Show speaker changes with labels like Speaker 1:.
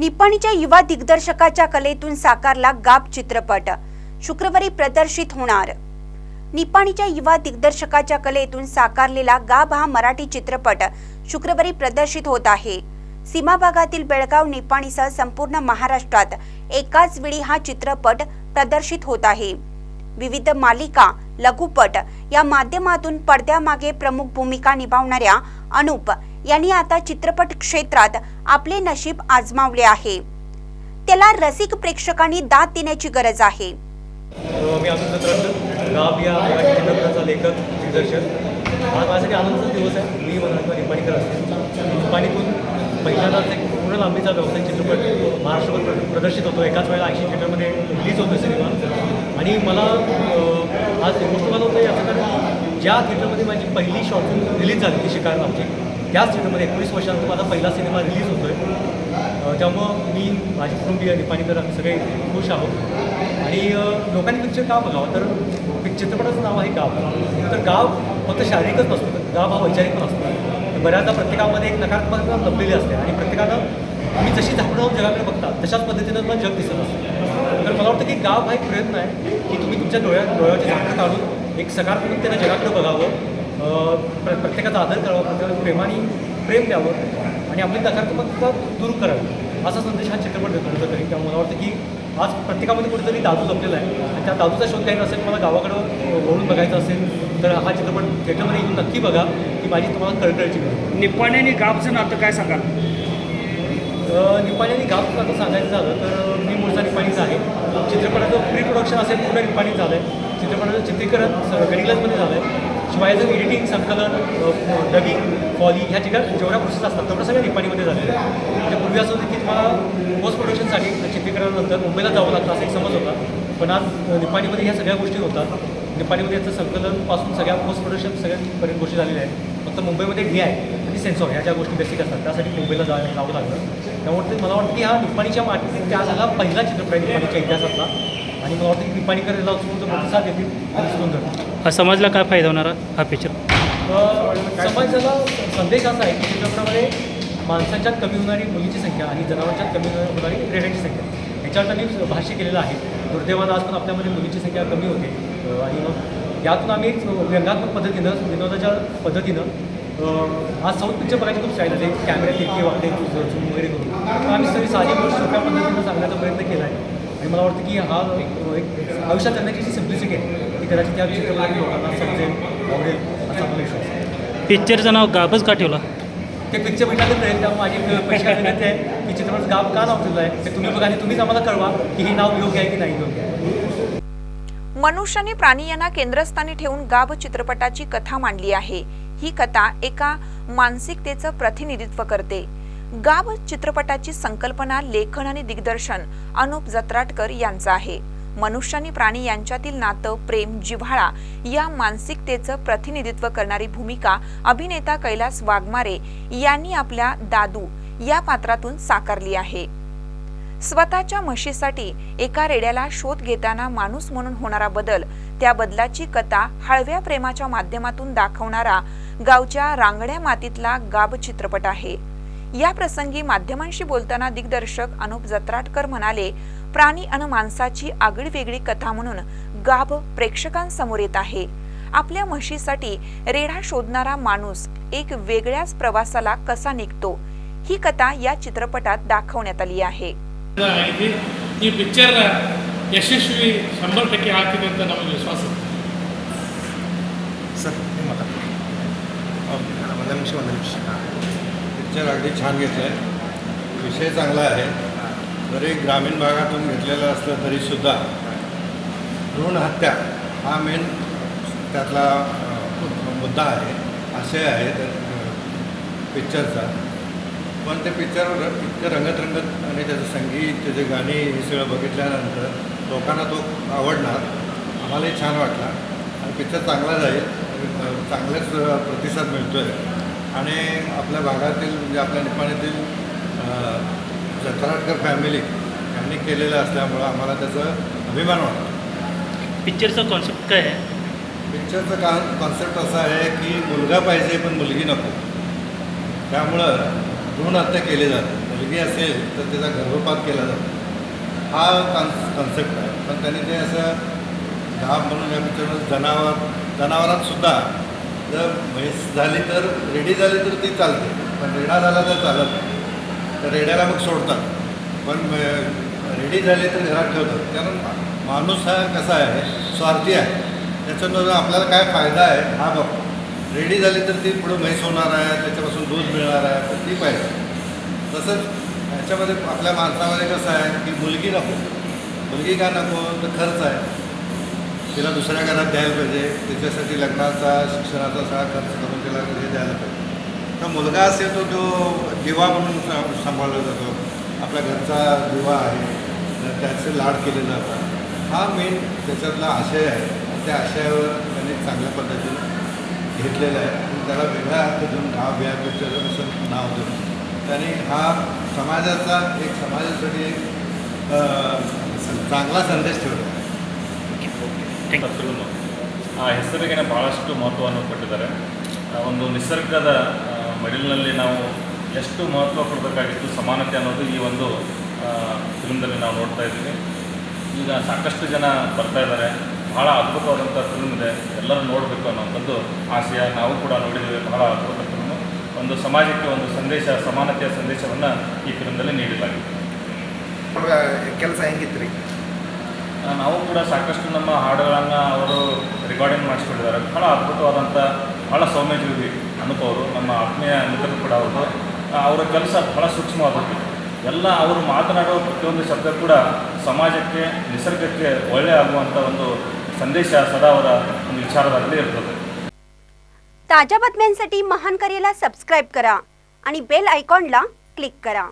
Speaker 1: निपाणीच्या युवा दिग्दर्शकाच्या कलेतून साकारला गाब चित्रपट. शुक्रवारी प्रदर्शित होणार. निपाणीच्या युवा दिग्दर्शकाच्या कलेतून साकारलेला गाब हा मराठी चित्रपट शुक्रवारी प्रदर्शित होत आहे. सीमा भागातील बेळगाव निपाणीसह संपूर्ण महाराष्ट्रात एकाच वेळी हा चित्रपट प्रदर्शित होत आहे. विविध मालिका लघुपट या माध्यमातून पडद्यामागे प्रमुख भूमिका निभावणाऱ्या अनुप यांनी आता चित्रपट क्षेत्रात आपले नशीब आजमावले आहे. त्याला रसिक प्रेक्षकांनी दाद देण्याची गरज आहे.
Speaker 2: मी आनंद गाव या चित्रपटाचा लेखक दिग्दर्शक. हा माझ्यासाठी आनंदाचा दिवस आहे. मी मनात निपाणीकर असते. निपाणीतून पहिल्यांदाच एक पूर्ण लांबीचा व्यावसायिक चित्रपट महाराष्ट्रभर प्रदर्शित होतो. एकाच वेळेला ऐंशी थिएटरमध्ये रिलीज होतो सिनेमा. आणि मला आज गोष्ट मला होतं याचं कारण ज्या थिएटरमध्ये माझी पहिली शॉर्ट फिल्म रिलीज झाली ती शिकार आमची त्याच थिएटरमध्ये एकोणीस वर्षानंतर माझा पहिला सिनेमा रिलीज होतो आहे त्यामुळं मी माझी कुटुंबीय निपाणीकर आम्ही सगळे खुश आहोत. आणि लोकांनी पिक्चर का बघावं? तर चित्रपटाचं नाव आहे गाव. तर गाव फक्त शारीरिकच नसतो. तर गाव हा वैचारिक पण असतो. बऱ्याचदा प्रत्येकामध्ये एक नकारात्मकता लपलेली असते. आणि प्रत्येकानं तुम्ही जशी झापडं जगाकडे बघता तशाच पद्धतीनं तुम्हाला जग दिसत असतं. तर मला वाटतं की गाव हा एक प्रयत्न आहे की तुम्ही तुमच्या डोळ्या डोळ्याची झापडं काढून एक सकारात्मकतेनं जगाकडे बघावं. प्रत्येकाचा आदर करावा प्रत्येकाला प्रेमाने प्रेम द्यावं आणि आपली नकारात्मकता दूर करावी. असा संदेश हा चित्रपट देतो खरं तरी. त्यामुळे मला वाटतं की आज प्रत्येकामध्ये कुठेतरी दादू जपलेला आहे. आणि त्या दादूचा शोध घ्यायचा असेल मला गावाकडं वळून बघायचं असेल तर हा चित्रपट थिएटरमध्ये येऊन नक्की बघा. की माझी तुम्हाला कळकळची गरज
Speaker 3: निप्पाणी आणि गाबचं नातं काय सांगाल?
Speaker 2: निपाणी आणि गाव आता सांगायचं झालं तर मी मूळचा निपाणीचा आहे. चित्रपटाचं प्री प्रोडक्शन असेल पूर्ण निपाणीत झालं आहे चित्रपटाचं चित्रीकरण गडिग्लाजमध्ये झालं आहे शिवाय जर एडिटिंग संकलन डबिंग फॉली ह्या ठिकाणी जेवढ्या प्रोसेस असतात तेवढं सगळ्या निपाणीमध्ये झालेलं आहे. म्हणजे पूर्वी असं होतं की तुम्हाला पोस्ट प्रोडक्शनसाठी चित्रीकरणानंतर मुंबईला जावं लागतं असा एक समज होता. पण आज निपाणीमध्ये ह्या सगळ्या गोष्टी होतात. निपाणीमध्ये याचं संकलनपासून सगळ्या पोस्ट प्रोडक्शन सगळ्यापर्यंत गोष्टी झालेल्या आहेत. फक्त मुंबईमध्ये डी आय आणि सेन्सॉर ह्या ज्या गोष्टी बेसिक असतात त्यासाठी मुंबईला जा जावं लागलं त्यामुळे मला वाटतं की हा निपाणीच्या मातीत त्या झाला पहिला चित्रपट आहे निपाणीच्या इतिहासातला. आणि मला वाटतं की निपाणीकर याला उत्स्फूर्त प्रतिसाद
Speaker 4: हा समाजला काय फायदा होणार हा? पिक्चर
Speaker 2: समाजाला संदेश असा आहे की चित्रपटामध्ये माणसांच्यात कमी होणारी मुलीची संख्या आणि जनावरांच्यात कमी होणारी रेड्यांची संख्या. ह्याच्यावर त्यांनी भाष्य केलेलं आहे. दुर्दैवानं आज पण आपल्यामध्ये मुलीची संख्या कमी होते. आणि मग यातून आम्ही व्यंगात्मक पद्धतीनं विनोदाच्या पद्धतीनं आज साऊथ पिक्चर बघायची खूप स्टाईल आहे. कॅमेरा तिरके वाकडे झूम वगैरे करून. आम्ही सगळी साधी गोष्ट सोप्या पद्धतीनं सांगण्याचा प्रयत्न केला आहे. आणि मला वाटतं की हा एक एक आयुष्यात करण्याची जी सिम्प्लिसिटी आहे ती कदाचित त्या चित्रपटात लोकांना समजेल आवडेल असा मला विश्वास आहे.
Speaker 4: पिक्चरचं नाव गाबच का ठेवला?
Speaker 2: ते पिक्चर भेटायला मिळेल त्यामुळे माझी पैसे विनंती आहे की चित्रपट गाव का नाव ठेवलं आहे ते तुम्ही बघा आणि तुम्हीच आम्हाला कळवा की हे नाव योग्य आहे की नाही योग्य आहे.
Speaker 5: मनुष्य आणि प्राणी यांना केंद्रस्थानी ठेवून गाभ चित्रपटाची कथा मांडली आहे. ही कथा एका मानसिकतेचं प्रतिनिधित्व करते. गाभ चित्रपटाची संकल्पना लेखन आणि दिग्दर्शन अनुप जत्राटकर यांचं आहे. मनुष्य आणि प्राणी यांच्यातील नातं प्रेम जिव्हाळा या मानसिकतेचं प्रतिनिधित्व करणारी भूमिका अभिनेता कैलास वाघमारे यांनी आपल्या दादू या पात्रातून साकारली आहे. स्वतःच्या म्हशीसाठी एका रेड्याला शोध घेताना माणूस म्हणून होणारा बदल त्या बदलाची कथा हळव्या प्रेमाच्या माध्यमातून दाखवणारा गावच्या रांगड्या मातीतला गाब चित्रपट आहे. या प्रसंगी माध्यमांशी बोलताना दिग्दर्शक अनुप जत्राटकर म्हणाले प्राणी अन माणसाची आगळीवेगळी कथा म्हणून गाभ प्रेक्षकांसमोर येत आहे आपल्या म्हशीसाठी रेढा शोधणारा माणूस एक वेगळ्याच प्रवासाला कसा निघतो ही कथा या चित्रपटात दाखवण्यात आली आहे
Speaker 6: ಆಗಿದೆ ಈ ಪಿಕ್ಚರ್ ಯಶಸ್ವಿ ಶಂಭರ್ ಟಕ್ಕೆ ಆಗ್ತಿದೆ ಅಂತ ನಮಗೆ ವಿಶ್ವಾಸ ಇದೆ
Speaker 7: सर हे मत ಒಂದು ನಿಮಿಷ ಒಂದು ನಿಮಿಷ पिक्चर अगदी छान घेतला आहे विषय चांगला आहे. जरी ग्रामीण भागातून घेतलेलं असलं तरीसुद्धा भ्रूण हत्या हा मेन त्यातला मुद्दा आहे आशय आहे त्या पिक्चरचा पण ते पिक्चर इतकं रंगत रंगत आणि त्याचं संगीत त्याचे गाणी हे सगळं बघितल्यानंतर लोकांना तो आवडणार. आम्हालाही छान वाटला. आणि पिक्चर चांगला जाईल. अ, चांगलाच प्रतिसाद मिळतो आहे आणि आपल्या भागातील म्हणजे आपल्या निपाणीतील जत्राटकर फॅमिली यांनी केलेलं असल्यामुळं आम्हाला त्याचा अभिमान वाटतो.
Speaker 4: पिक्चरचा कॉन्सेप्ट काय आहे?
Speaker 7: पिक्चरचं का कॉन्सेप्ट असा आहे की मुलगा पाहिजे पण मुलगी नको. त्यामुळं भ्रूण हत्या केली जाते. मुलगी असेल तर त्याचा गर्भपात केला जातो. हा कॉन् कॉन्सेप्ट आहे. पण त्यांनी ते असं गाव म्हणून या पिक्चरमध्ये जनावर जनावरात सुद्धा जर म्हैस झाली तर रेडी झाली तर ती चालते. पण रेडा झाला तर चालत नाही. तर रेड्याला मग सोडतात. पण रेडी झाले तर घरात ठेवतात. कारण मा- माणूस हा कसा आहे स्वार्थी आहे. त्याच्यानं आपल्याला काय फायदा आहे हा बघतो रेडी झाली तर ती पुढं म्हैस होणार आहे त्याच्यापासून दूध मिळणार आहे तर ती पाहिजे. तसंच ह्याच्यामध्ये आपल्या माणसामध्ये कसं आहे की मुलगी नको. मुलगी का नको? तर खर्च आहे. तिला दुसऱ्या घरात द्यायला पाहिजे. त्याच्यासाठी लग्नाचा शिक्षणाचा सगळा खर्च करून तिला हे द्यायला पाहिजे. तर मुलगा असेल तो जो दिवा म्हणून सांभाळला जातो. आपल्या घरचा दिवा आहे. तर त्याचे लाड केले जातात हा मेन त्याच्यातला आशय आहे. त्या आशयावर त्यांनी चांगल्या पद्धतीने घेतलेला आहे. आणि त्याला वेगळा अर्थ देऊन गाव या असं नाव देऊन त्यांनी हा समाजाचा एक समाजासाठी एक चांगला संदेश ठेवला.
Speaker 8: ಹಸಿರು ಆ ಹೆಸರಿಗೆ ಭಾಳಷ್ಟು ಮಹತ್ವವನ್ನು ಕೊಟ್ಟಿದ್ದಾರೆ. ಒಂದು ನಿಸರ್ಗದ ಮಡಿಲಿನಲ್ಲಿ ನಾವು ಎಷ್ಟು ಮಹತ್ವ ಕೊಡಬೇಕಾಗಿತ್ತು, ಸಮಾನತೆ ಅನ್ನೋದು ಈ ಒಂದು ಫಿಲ್ಮ್ದಲ್ಲಿ ನಾವು ನೋಡ್ತಾ ಇದ್ದೀವಿ. ಈಗ ಸಾಕಷ್ಟು ಜನ ಬರ್ತಾ ಇದ್ದಾರೆ. ಭಾಳ ಅದ್ಭುತವಾದಂಥ ಫಿಲ್ಮ್ ಇದೆ. ಎಲ್ಲರೂ ನೋಡಬೇಕು ಅನ್ನೋಂಥದ್ದು ಆಸೆಯ ನಾವು ಕೂಡ ನೋಡಿದ್ದೇವೆ. ಬಹಳ ಅದ್ಭುತ ಫಿಲ್ಮು. ಒಂದು ಸಮಾಜಕ್ಕೆ ಒಂದು ಸಂದೇಶ, ಸಮಾನತೆಯ ಸಂದೇಶವನ್ನು ಈ ಫಿಲ್ಮ್ದಲ್ಲಿ ನೀಡಲಾಗಿದೆ
Speaker 9: ಕೆಲಸ ಹೆಂಗಿತ್ತು ರೀ
Speaker 8: ನಾವು ಕೂಡ ಸಾಕಷ್ಟು ನಮ್ಮ ಹಾಡುಗಳನ್ನು ಅವರು ರೆಕಾರ್ಡಿಂಗ್ ಮಾಡಿಸ್ಕೊಂಡಿದ್ದಾರೆ ಭಾಳ ಅದ್ಭುತವಾದಂಥ ಭಾಳ ಸೌಮ್ಯಜೀವಿ ಅನುಪ ಅವರು ನಮ್ಮ ಆತ್ಮೀಯ ಮಿತ್ರರು ಕೂಡ ಅವರು ಆ, ಅವರ ಕೆಲಸ ಭಾಳ ಸೂಕ್ಷ್ಮವಾದದ್ದು ಎಲ್ಲ ಅವರು ಮಾತನಾಡುವ ಪ್ರತಿಯೊಂದು ಶಬ್ದ ಕೂಡ ಸಮಾಜಕ್ಕೆ ನಿಸರ್ಗಕ್ಕೆ ಒಳ್ಳೆಯ ಆಗುವಂಥ ಒಂದು ಸಂದೇಶ ಸದಾ ಅವರ ಒಂದು ವಿಚಾರದಲ್ಲಿ ಇರ್ತದೆ
Speaker 1: ताज्या बातम्यांसाठी महान करेला सबस्क्राईब करा आणि बेल आयकॉनला क्लिक करा